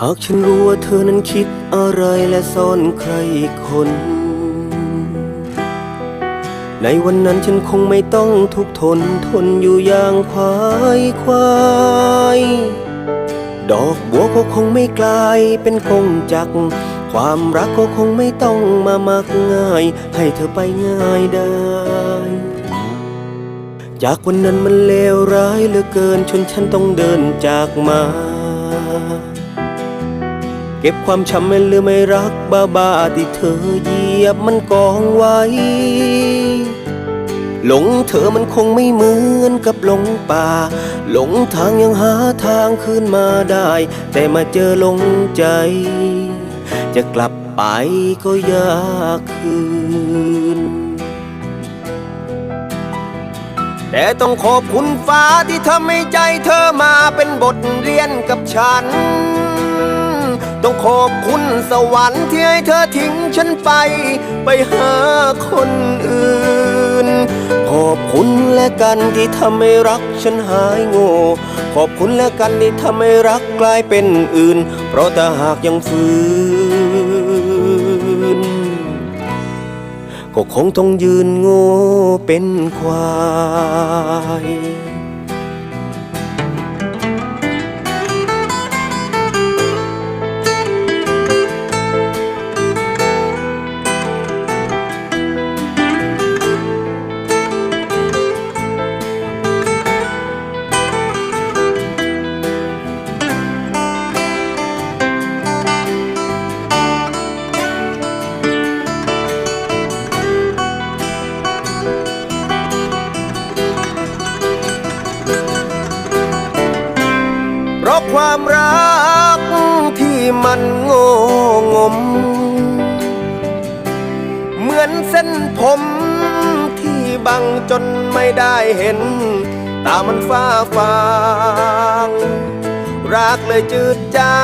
หากฉันรู้ว่าเธอนั้นคิดอะไรและซ่อนใครอีกคน ในวันนั้นฉันคงไม่ต้องทุกขทนทนอยู่อย่างควายควายดอกบัวก็คงไม่กลายเป็นกงจัก ความรักก็คงไม่ต้องมามักง่าย ให้เธอไปง่ายได้ จากวันนั้นมันเลวร้ายเหลือเกินจนฉันต้องเดินจากมา เก็บความช้ำไม่ลืมไม่รักบ้าบ้าที่เธอเหยียบมันกองไว้ หลงเธอมันคงไม่เหมือนกับหลงป่า หลงทางยังหาทางคืนมาได้ แต่มาเจอหลงใจ จะกลับไปก็ยากคืน แต่ต้องขอบคุณฟ้าที่ทำให้ใจเธอมาเป็นบทเรียนกับฉัน ต้องขอบคุณสวรรค์ที่ให้เธอทิ้งฉันไป ไปหาคนอื่น ขอบคุณและกันที่ทำให้รักฉันหายโง่ ขอบคุณและกันที่ทำให้รักกลายเป็นอื่น เพราะถ้าหากยังฝืน ก็คงต้องยืนโง่เป็นควาย ความรักที่มันโง่งม เหมือนเส้นผมที่บังจนไม่ได้เห็น ตามันฟ้าฟางรักเลยจืดจา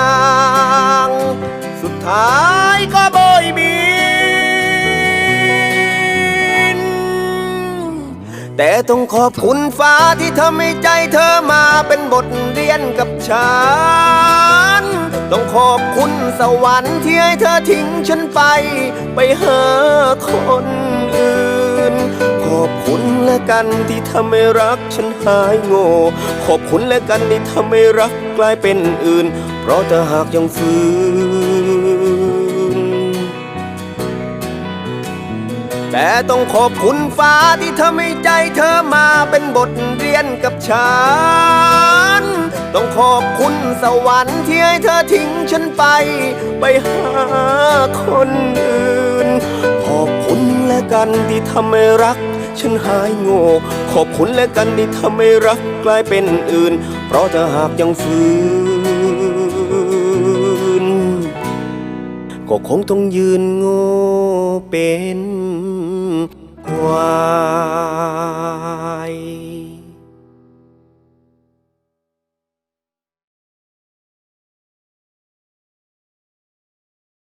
ง สุดท้ายก็โบยบิ แต่ต้องขอบคุณฟ้าที่ทำให้ใจเธอมาเป็นบทเรียนกับฉัน ต้องขอบคุณสวรรค์ที่ให้เธอทิ้งฉันไป ไปหาคนอื่น ขอบคุณและกันที่ทำให้รักฉันหายโง่ ขอบคุณและกันที่ทำให้รักกลายเป็นอื่น เพราะถ้าหากยังฝืน แต่ต้องขอบคุณฟ้าที่ทำให้ใจเธอมาเป็นบทเรียนกับฉัน ต้องขอบคุณสวรรค์ที่ให้เธอทิ้งฉันไป ไปหาคนอื่น ขอบคุณและกันที่ทำให้รัก ฉันหายโง่ ขอบคุณและกันที่ทำให้รักกลายเป็นอื่น เพราะถ้าหากยังฝืน ก็คงต้องยืนโง่เป็นควา